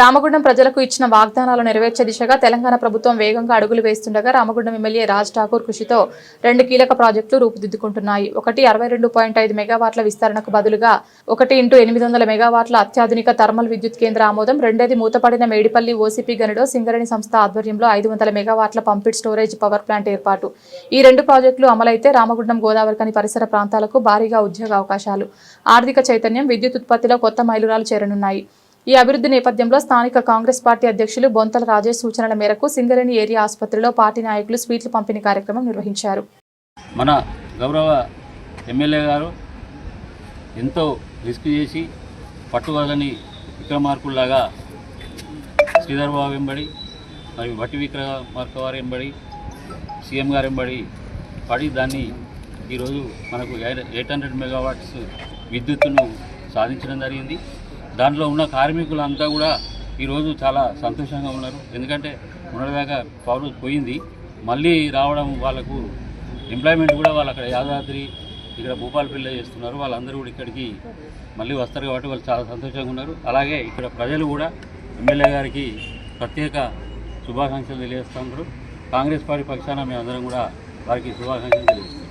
రామగుండం ప్రజలకు ఇచ్చిన వాగ్దానాలు నెరవేర్చే దిశగా తెలంగాణ ప్రభుత్వం వేగంగా అడుగులు వేస్తుండగా రామగుండం ఎమ్మెల్యే రాజ్ ఠాకూర్ కృషితో రెండు కీలక ప్రాజెక్టులు రూపుదిద్దుకుంటున్నాయి. ఒకటి అరవై రెండు పాయింట్ ఐదు మెగావాట్ల విస్తరణకు బదులుగా ఒకటి ఇంటూ ఎనిమిది వందల మెగావాట్ల అత్యాధునిక థర్మల్ విద్యుత్ కేంద్ర ఆమోదం రెండేది మూతపడిన మేడిపల్లి ఓసీపీ గనిలో సింగరేణి సంస్థ ఆధ్వర్యంలో ఐదు వందల మెగావాట్ల పంపిడ్ స్టోరేజ్ పవర్ ప్లాంట్ ఏర్పాటు. ఈ రెండు ప్రాజెక్టులు అమలైతే రామగుండం గోదావరికని పరిసర ప్రాంతాలకు భారీగా ఉద్యోగ అవకాశాలు. ఆర్థిక చైతన్యం విద్యుత్ ఉత్పత్తిలో కొత్త మైలురాలు చేరనున్నాయి. ఈ అభివృద్ధి నేపథ్యంలో స్థానిక కాంగ్రెస్ పార్టీ అధ్యక్షులు బొంతల రాజేష్ సూచనల మేరకు సింగరేణి ఏరియా ఆసుపత్రిలో పార్టీ నాయకులు స్వీట్లు పంపిణీ కార్యక్రమం నిర్వహించారు. మన గౌరవ ఎమ్మెల్యే గారు ఎంతో రిస్క్ చేసి పట్టువలని విక్రమార్కుల్లాగా శ్రీధర్ బాబు వెంబడి మరియు వట్టి విక్రమార్క వారు వెంబడి సీఎం గారు వెంబడి పడి దాన్ని ఈరోజు మనకు ఎయిట్ హండ్రెడ్ మెగావాట్స్ విద్యుత్తును సాధించడం జరిగింది. దాంట్లో ఉన్న కార్మికులంతా కూడా ఈరోజు చాలా సంతోషంగా ఉన్నారు. ఎందుకంటే ఉన్నదాకా పవర్ పోయింది. మళ్ళీ రావడం వాళ్ళకు ఎంప్లాయ్మెంట్ కూడా వాళ్ళు అక్కడ యాదాద్రి ఇక్కడ భూపాలపల్లి చేస్తున్నారు. వాళ్ళందరూ కూడా ఇక్కడికి మళ్ళీ వస్తారు కాబట్టి వాళ్ళు చాలా సంతోషంగా ఉన్నారు. అలాగే ఇక్కడ ప్రజలు కూడా ఎమ్మెల్యే గారికి ప్రత్యేక శుభాకాంక్షలు తెలియజేస్తున్నారు కాంగ్రెస్ పార్టీ పక్షాన మేమందరం కూడా వారికి శుభాకాంక్షలు తెలియజేస్తున్నాం